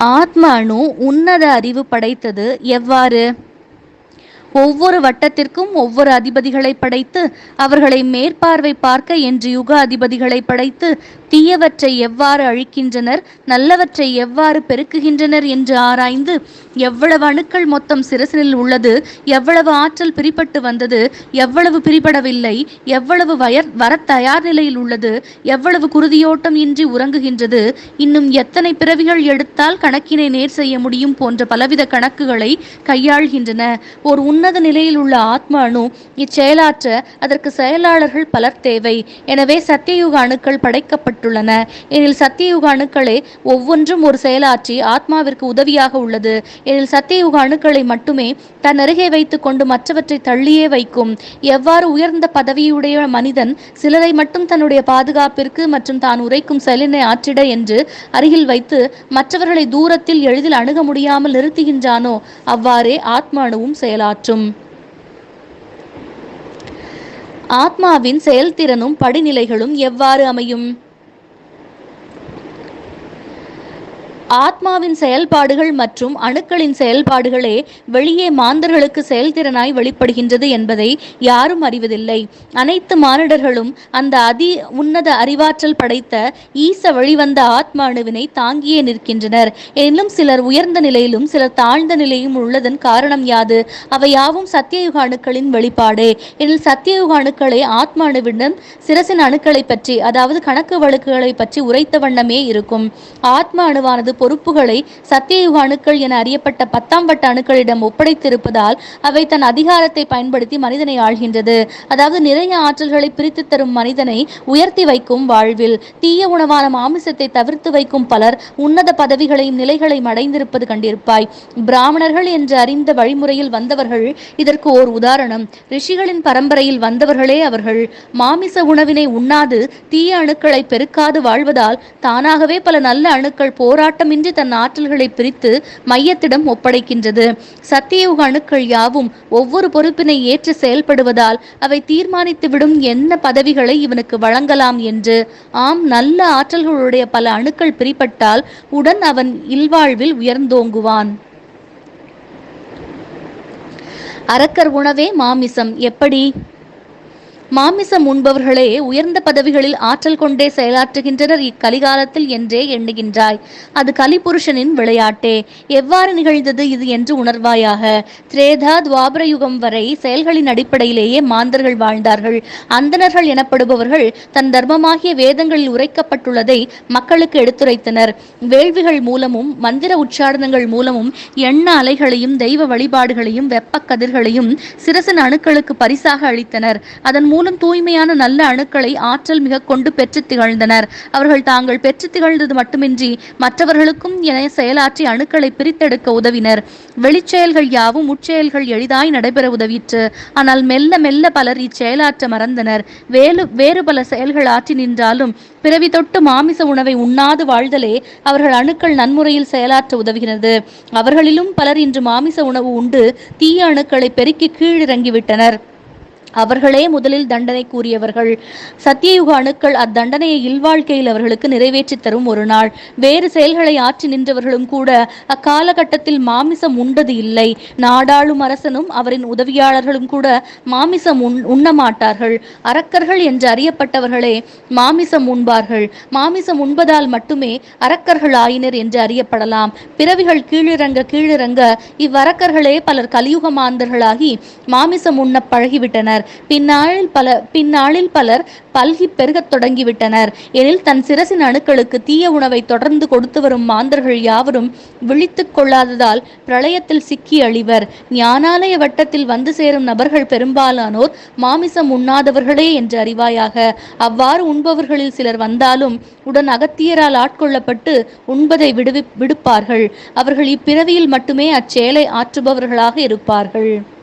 ஆத்ம அணு உன்னத அறிவு படைத்தது எவ்வாறு? ஒவ்வொரு வட்டத்திற்கும் ஒவ்வொரு அதிபதிகளை படைத்து அவர்களை மேற்பார்வை பார்க்க என்று யுக அதிபதிகளை படைத்து தீயவற்றை எவ்வாறு அழிக்கின்றனர் நல்லவற்றை எவ்வாறு பெருக்குகின்றனர் என்று ஆராய்ந்து எவ்வளவு அணுக்கள் மொத்தம் சிரசினில் உள்ளது எவ்வளவு ஆற்றல் பிரிபட்டு வந்தது எவ்வளவு பிரிபடவில்லை எவ்வளவு வயர் வர தயார் நிலையில் உள்ளது எவ்வளவு குருதியோட்டம் இன்றி உறங்குகின்றது இன்னும் எத்தனை பிறவிகள் எடுத்தால் கணக்கினை நேர் செய்ய முடியும் போன்ற பலவித கணக்குகளை கையாள்கின்றன. ஒரு உன்னத நிலையில் உள்ள ஆத்ம அணு இச்செயலாற்ற அதற்கு செயலாளர்கள் பலர் தேவை. எனவே சத்தியயுக அணுக்கள் படைக்கப்பட்டுள்ளன. எனில் சத்தியயுக அணுக்களே ஒவ்வொன்றும் ஒரு செயலாற்றி ஆத்மாவிற்கு உதவியாக உள்ளது. எனில் சத்தியயுக அணுக்களை மட்டுமே தன் அருகே வைத்துக் கொண்டு மற்றவற்றை தள்ளியே வைக்கும். எவ்வாறு உயர்ந்த பதவியுடைய மனிதன் சிலரை மட்டும் தன்னுடைய பாதுகாப்பிற்கு மற்றும் தான் உரைக்கும் செயலினை ஆற்றிட என்று அருகில் வைத்து மற்றவர்களை தூரத்தில் எளிதில் அணுக முடியாமல் நிறுத்துகின்றானோ அவ்வாறே ஆத்மானுவும் செயலாற்றும். ஆத்மாவின் செயல்திறனும் படிநிலைகளும் எவ்வாறு அமையும்? ஆத்மாவின் செயல்பாடுகள் மற்றும் அணுக்களின் செயல்பாடுகளே வெளியே மாந்தர்களுக்கு செயல்திறனாய் வெளிப்படுகின்றது என்பதை யாரும் அறிவதில்லை. அனைத்து மானிடர்களும் அந்த அதி உன்னத அறிவாற்றல் படைத்த ஈச வழிவந்த ஆத்ம அணுவினை தாங்கியே நிற்கின்றனர். எனினும் சிலர் உயர்ந்த நிலையிலும் சிலர் தாழ்ந்த நிலையும் உள்ளதன் காரணம் யாது? அவை யாவும் சத்தியயுக அணுக்களின் வெளிப்பாடே. எனில் சத்தியயுக அணுக்களே ஆத்ம அணுவிடம் சிரசின் அணுக்களை பற்றி அதாவது கணக்கு வழக்குகளை பற்றி உரைத்த வண்ணமே இருக்கும். ஆத்ம அணுவானது பொறுப்புகளை சத்தியயுக அணுக்கள் என அறியப்பட்ட பத்தாம் வட்ட அணுக்களிடம் ஒப்படைத்திருப்பதால் அவை தன் அதிகாரத்தை பயன்படுத்தி மனிதனை ஆள்கின்றது. அதாவது நிறைய ஆற்றல்களை பிரித்து தரும் மனிதனை உயர்த்தி வைக்கும் வாழ்வில் தீய உணவான மாமிசத்தை தவிர்த்து வைக்கும் பலர் உன்னத பதவிகளையும் நிலைகளையும் அடைந்திருப்பது கண்டிருப்பாய். பிராமணர்கள் என்று அறிந்த வழிமுறையில் வந்தவர்கள் இதற்கு ஓர் உதாரணம். ரிஷிகளின் பரம்பரையில் வந்தவர்களே அவர்கள். மாமிச உணவினை உண்ணாது தீய அணுக்களை பெருக்காது வாழ்வதால் தானாகவே பல நல்ல அணுக்கள் போராட்டம் தயக்கமின்றி தன் ஆற்றல்களை பிரித்து மையத்திடம் ஒப்படைக்கின்றது. சத்தியயுக அணுக்கள் யாவும் ஒவ்வொரு பொறுப்பினை ஏற்று செயல்படுவதால் அவை தீர்மானித்துவிடும் என்ன பதவிகளை இவனுக்கு வழங்கலாம் என்று. ஆம் நல்ல ஆற்றல்களுடைய பல அணுக்கள் பிரிப்பட்டால் உடன் அவன் இல்வாழ்வில் உயர்ந்தோங்குவான். அரக்கர் உணவே மாமிசம். எப்படி? மாமிசம் உண்பவர்களே உயர்ந்த பதவிகளில் ஆற்றல் கொண்டே செயலாற்றுகின்றனர் இக்கலிகாலத்தில் என்றே எண்ணுகின்றாய். அது கலிபுருஷனின் விளையாட்டே. எவ்வாறு நிகழ்ந்தது இது என்று உணர்வாயாக. திரேதா துவாபர யுகம் வரை செயல்களின் அடிப்படையிலேயே மாந்தர்கள் வாழ்ந்தார்கள். அந்தணர்கள் எனப்படுபவர்கள் தன் தர்மமாகிய வேதங்களில் உரைக்கப்பட்டுள்ளதை மக்களுக்கு எடுத்துரைத்தனர். வேள்விகள் மூலமும் மந்திர உச்சாரணங்கள் மூலமும் எண்ண அலைகளையும் தெய்வ வழிபாடுகளையும் வெப்ப கதிர்களையும் சிரசன் அணுக்களுக்கு பரிசாக அளித்தனர். அதன் மூலம் மூலம் தூய்மையான நல்ல அணுக்களை ஆற்றல் மிக கொண்டு பெற்று திகழ்ந்தனர். அவர்கள் தாங்கள் பெற்று திகழ்ந்தது மட்டுமின்றி மற்றவர்களுக்கும் என செயலாற்றி அணுக்களை பிரித்தெடுக்க உதவினர். வெளிச்செயல்கள் யாவும் உட்செயல்கள் எளிதாய் நடைபெற உதவிற்று. ஆனால் மெல்ல மெல்ல பலர் இச்செயலாற்ற மறந்தனர். வேலு வேறு பல செயல்கள் ஆற்றி நின்றாலும் பிறவி தொட்டு மாமிச உணவை உண்ணாது வாழ்தலே அவர்கள் அணுக்கள் நன்முறையில் செயலாற்ற உதவுகிறது. அவர்களிலும் பலர் இன்று மாமிச உணவு உண்டு தீய அணுக்களை பெருக்கி கீழிறங்கிவிட்டனர். அவர்களே முதலில் தண்டனை கூறியவர்கள். சத்தியயுக அணுக்கள் அத்தண்டனையை இல்வாழ்க்கையில் அவர்களுக்கு நிறைவேற்றி தரும் ஒரு நாள். வேறு செயல்களை ஆற்றி நின்றவர்களும் கூட அக்காலகட்டத்தில் மாமிசம் உண்டது இல்லை. நாடாளும் அரசனும் அவரின் உதவியாளர்களும் கூட மாமிசம் உண் உண்ணமாட்டார்கள். அரக்கர்கள் என்று அறியப்பட்டவர்களே மாமிசம் உண்பார்கள். மாமிசம் உண்பதால் மட்டுமே அரக்கர்கள் ஆயினர் என்று அறியப்படலாம். பிறவிகள் கீழிறங்க கீழிறங்க இவ்வரக்கர்களே பலர் கலியுக மாந்தர்களாகி மாமிசம் உண்ண பழகிவிட்டனர். தொடங்கினர் பின்னாளில் பல பின்னாளில் பலர் பல்கி பெருகத் தொடங்கிவிட்டனர். எனில் தன் சிரசின் அணுக்களுக்கு தீய உணவை தொடர்ந்து கொடுத்து வரும் மாந்தர்கள் யாவரும் விழித்துக் கொள்ளாததால் பிரளயத்தில் சிக்கி அழிவர். ஞானாலய வட்டத்தில் வந்து சேரும் நபர்கள் பெரும்பாலானோர் மாமிசம் உண்ணாதவர்களே என்று அறிவாயாக. அவ்வாறு உண்பவர்களில் சிலர் வந்தாலும் உடன் அகத்தியரால் ஆட்கொள்ளப்பட்டு உண்பதை விடுவி விடுப்பார்கள். அவர்கள் இப்பிறவியில் மட்டுமே அச்செயலை ஆற்றுபவர்களாக இருப்பார்கள்.